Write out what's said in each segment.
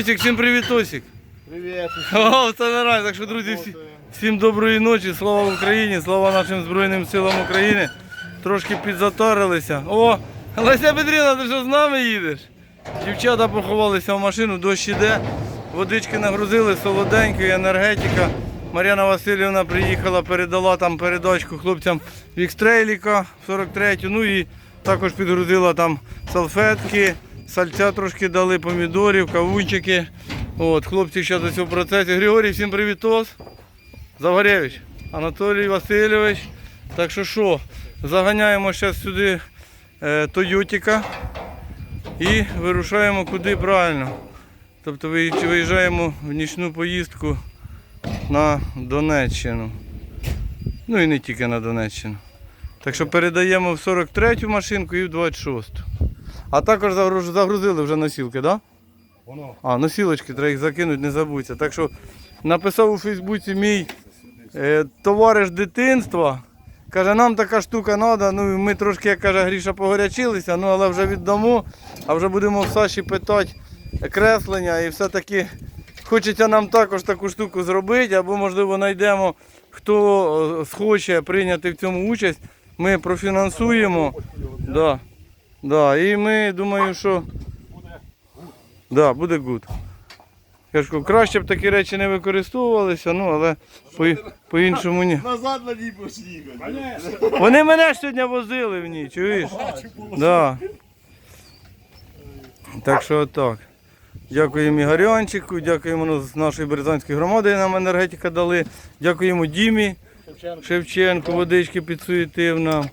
Осік, всім привіт, Осік. Привет. О, це нормально. Так що, друзі, всі, всім доброї ночі, слава Україні, слава нашим Збройним силам України. Трошки підзаторилися. О, Леся Петрівна, ти що з нами їдеш? Дівчата поховалися в машину, дощ іде, водички нагрузили, солоденької, енергетика. Мар'яна Васильівна приїхала, передала там передачку хлопцям Вікстрейліка 43 ну і також підгрузила там салфетки, сальця трошки дали, помідорів, кавунчики. От, хлопці зараз у процесі. Григорій, всім привітос. Завгаревич, Анатолій Васильович. Так що що, заганяємо зараз сюди е, Тойотіка і вирушаємо куди правильно. Тобто виїжджаємо в нічну поїздку на Донеччину. Ну і не тільки на Донеччину. Так що передаємо в 43-ю машинку і в 26-ту. А також загрузили вже носілки, так? Да? Воно. А, носілочки треба їх закинути, не забудьте. Так що написав у Фейсбуці мій е, товариш дитинства. Каже, нам така штука треба. Ну, ми трошки, як каже Гріша, погорячилися, ну але вже віддамо, а вже будемо в Саші питати креслення і все-таки хочеться нам також таку штуку зробити, або можливо знайдемо, хто е, схоче прийняти в цьому участь. Ми профінансуємо. Да. Да. І ми думаю, що. Да, буде гуд. Я ж кажу, краще б такі речі не використовувалися, ну але по- по-іншому ні. Назад на ній будеш їхати. Вони мене ж сьогодні возили в ній, чуєш? Да. Так що отак. Дякуємо Ігорянчику, дякуємо ну, з нашої Березанської громади нам енергетика дали. Дякуємо Дімі Шевченку, водички підсуетив нам.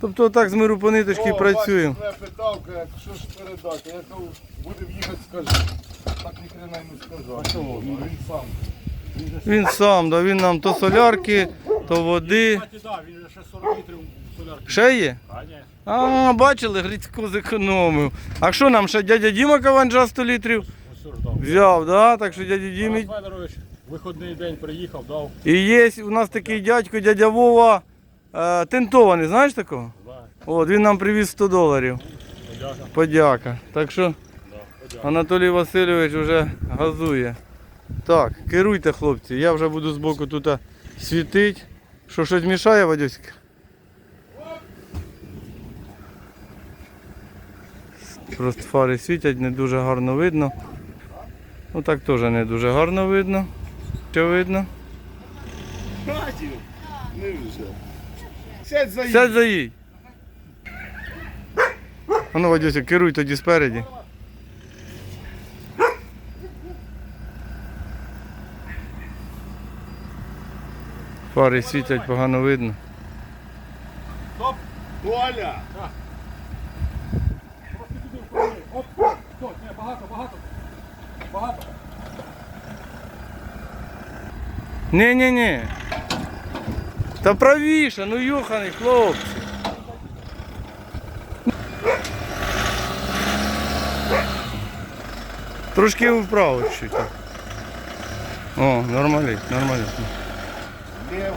Тобто отак з миру по ниточки працюємо. Я питав, як що ж передати. Я кажу, будемо їхати, скажи. Так ні хрена не сказав. А чого? Він сам. Він сам, да, він нам то солярки, то води. Кстати, да, він же ще 40 літрів солярки. Ще є? А, ні. А, бачили, Грицько зекономив. А що нам ще дядя Діма Каванджа 100 літрів Ось що ж дав. взяв, да? так що дядя Дімі. Тарас Федорович виходний день приїхав, дав. І є у нас такий дядько, дядя Вова, е, тентований, знаєш такого? От, він нам привіз 100 доларів. подяка. Подяка. Так що Анатолій Васильович вже газує. Так, керуйте, хлопці, я вже буду збоку тут світити. Що щось мішає, Вадюська? Просто фари світять, не дуже гарно видно. Ну так теж не дуже гарно видно. Що видно? Не вже. Сядь за Сядь за їй. А ну, Вадюся, керуй тоді спереді. Фари світять, погано видно. Коля! Оп, оп, стоп, ні, багато, багато. Багато. Ні-ні-ні. Та правіше, ну юханий, хлопці. Трошки вправо чуть. так. О, нормально, нормально. Лево.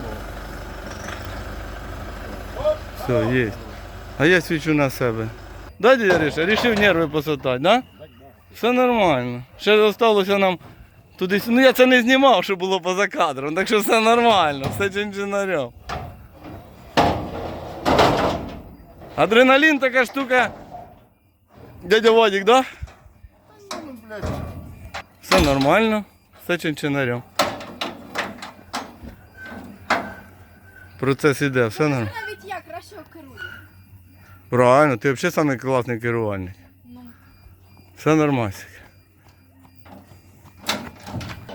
Все, є. А я свічу на себе. Да, дядя Риша, рішив нерви посотати, да? Все нормально. Ще залишилося нам туди. Ну я це не знімав, що було поза кадром, так що все нормально, все чинчинарем. Адреналін така штука. Дядя Вадик, да? Ну. Все нормально, все чинчинарем. Процес іде, все нормально. Навіть я краще керую. Правильно, ти взагалі самий класний керувальник. Ну. Все нормально.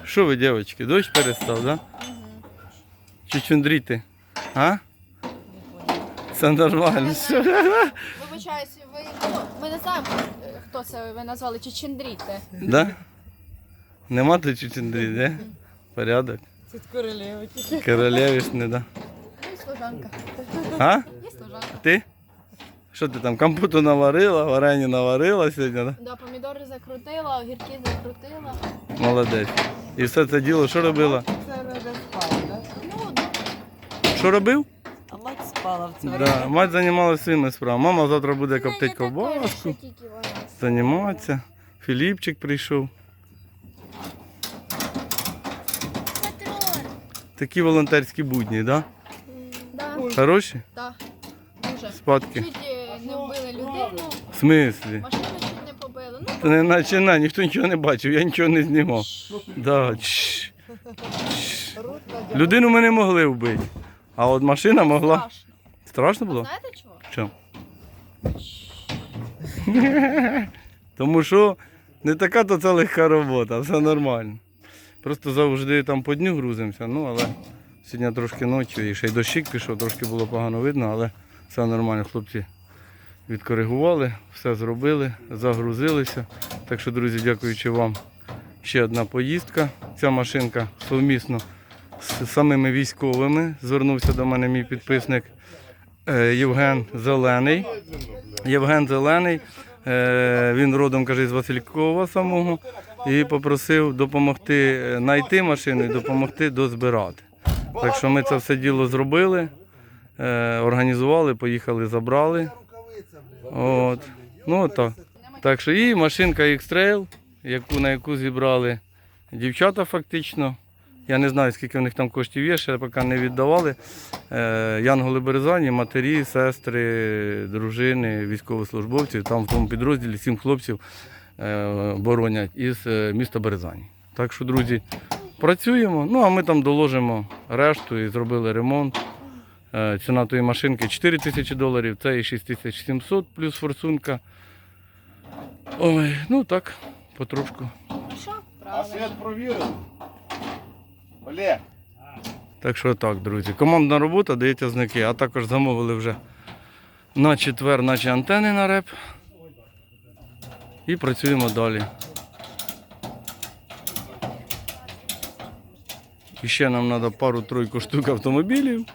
Що ви, дівчатки, дощ перестав, да? Чи чундріти? А? Все нормально. Що? Вибачаюсь, ви ну, ми не знаємо, е, хто це ви назвали Чечендріте. Да? Нема тут чучундріти, да? Порядок. Це королеви. Королевішни, да. Є служанка. А? Є служанка. Ти? Що ти там, компоту наварила, варені наварила сьогодні, так? Да, помідори закрутила, огірки закрутила. Молодець. І все це діло що робила? Це робив спала, так? Що робив? А мать спала в цьому. Да. Мать займалася своїми справами. Мама завтра буде коптити ковбаску, займатися. Філіпчик прийшов. Такі волонтерські будні, так? Да? Да. Хороші? Так. Дуже. Спадки. Чуть в смислі? машину чуть не побили. Ну, Та не починай, ніхто нічого не бачив, я нічого не знімав. Да. чш. Людину ми не могли вбити. А от машина могла. страшно. Страшно А було? знаєте чого? Чому? Тому що не така то це легка робота, все нормально. Просто завжди там по дню грузимося, ну але сьогодні трошки ночі і ще й дощик пішов, трошки було погано видно, але все нормально. Хлопці відкоригували, все зробили, загрузилися. Так що, друзі, дякуючи вам. Ще одна поїздка. Ця машинка совмісно з самими військовими. Звернувся до мене мій підписник е, Євген Зелений. Євген Зелений. е, Він родом каже з Василькова самого і попросив допомогти е, знайти машину і допомогти дозбирати. Так що ми це все діло зробили, е, організували, поїхали, забрали. От. Ну так. Так що і машинка X-Trail, яку, на яку зібрали дівчата фактично. Я не знаю, скільки в них там коштів є, ще поки не віддавали. Е, Янголи Березані, матері, сестри, дружини, військовослужбовців. Там в тому підрозділі сім хлопців е, боронять із е, міста Березані. Так що, друзі, працюємо. Ну а ми там доложимо решту і зробили ремонт. Е, Ціна тої машинки 4 тисячі доларів, це і 6700 плюс форсунка. Ой, ну так, потрошку. А свет провірили? Олег, Так що так, друзі. Командна робота дається знаки, а також замовили вже на четвер наші антени на реп. І працюємо далі. І ще нам треба пару-тройку штук автомобілів.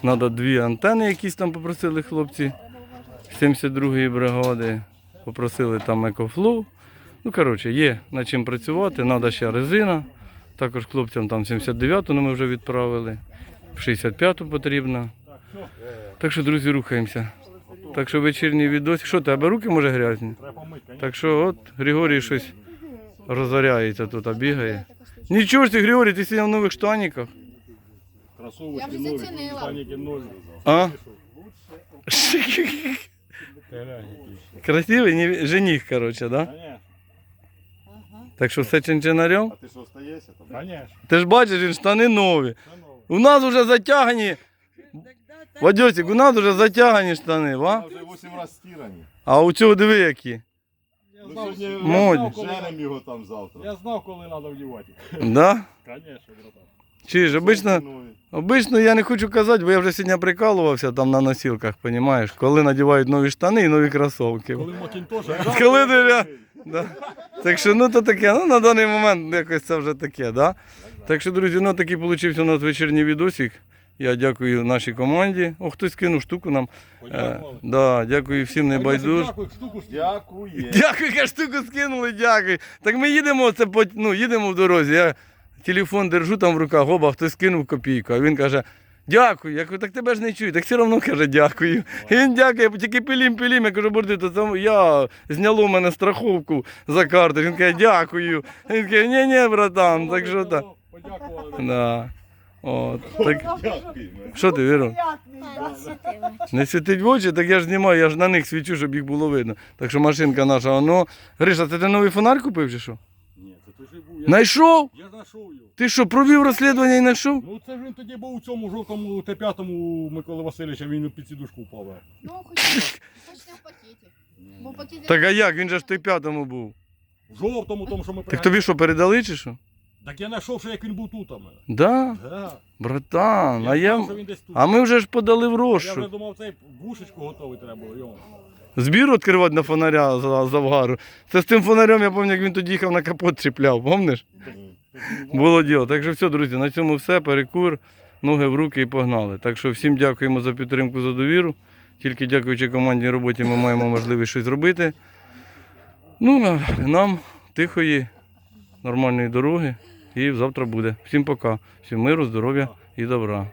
Треба дві антени, якісь там попросили хлопці 72-ї бригади. Попросили там екофлоу. Ну, коротше, є над чим працювати, треба ще резина. Також хлопцям там 79-ту ми вже відправили. 65-ту потрібно. Так що, друзі, рухаємося. Так що вечірній відос. Що, тебе руки може грязні? Так що от Григорій щось розоряється тут, а бігає. Нічого ж ти, Григорій, ти сидів в нових штаніках. Кросовочки Я вже нові, зацінила. штаники нові. А? Ти глянь який. Красивий ні- жених, коротше, да? Конечно, Так що все чинчинарем. а ти що остаєшся там? конечно. Ти ж бачиш, він штани нові. Це нове. У нас вже затягані. Вадьосик, у нас вже затягані штани, ва? Вона вже 8 разів стирані. А у цього диви які. Я Ну, знав, сьогодні я Моді. знав, коли, Женем його там завтра. я знав, коли треба вдівати. Да? Конечно, братан. Чи ж обично, обично я не хочу казати, бо я вже сьогодні прикалувався там на носілках, розумієш, коли надівають нові штани і нові кросовки. Коли Макінтош, Коли да. Так що ну то таке, ну на даний момент якось це вже таке, да? Так що, друзі, ну такий получився у нас вечірній відосик. Я дякую нашій команді. О, хтось кинув штуку нам. Е, да, дякую всім небайдуж. Дякую. Дякую, яка штуку скинули, дякую. Так ми їдемо, це по, ну, їдемо в дорозі. Я телефон держу там в руках, оба, хтось кинув копійку. А він каже, дякую. Я кажу, так тебе ж не чую. Так все одно каже, дякую. І він дякує, тільки пилім-пилім. Я кажу, борди, то це я зняло в мене страховку за карту. Він каже, дякую. Він каже, ні, ні, братан, так що так. Подякували. Да. От, так. Що ти, Віро? Не світить в очі, так я ж знімаю, я ж на них свічу, щоб їх було видно. Так що машинка наша, воно. Гриша, це ти новий фонарь купив чи що? Найшов? я знайшов його. Ти що, провів розслідування і знайшов? Ну це ж він тоді був у цьому жовтому Т5 у Миколи Васильовича, він під сідушку впав. Ну, хоч, хоч не в пакеті. Бо в пакеті... Так а як? Він же ж в той п'ятому був. В жовтому, тому що ми Так тобі що, передали чи що? Так я знайшов, що як він був тут. у мене. Да, Да. братан, а я. знав, що він десь тут. А ми вже ж подали в Я вже думав, цей вушечку готовий треба було. йому. Збір відкривати на фонаря за Завгару. Це з тим фонарем, я пам'ятаю, як він тоді їхав на капот чіпляв, пам'ятаєш? Було діло. Так що все, друзі, на цьому все. Перекур, ноги в руки і погнали. Так що всім дякуємо за підтримку, за довіру. Тільки дякуючи командній роботі ми маємо можливість щось зробити. Ну, нам тихої, нормальної дороги. І завтра буде. Всім пока. Всім миру, здоров'я і добра.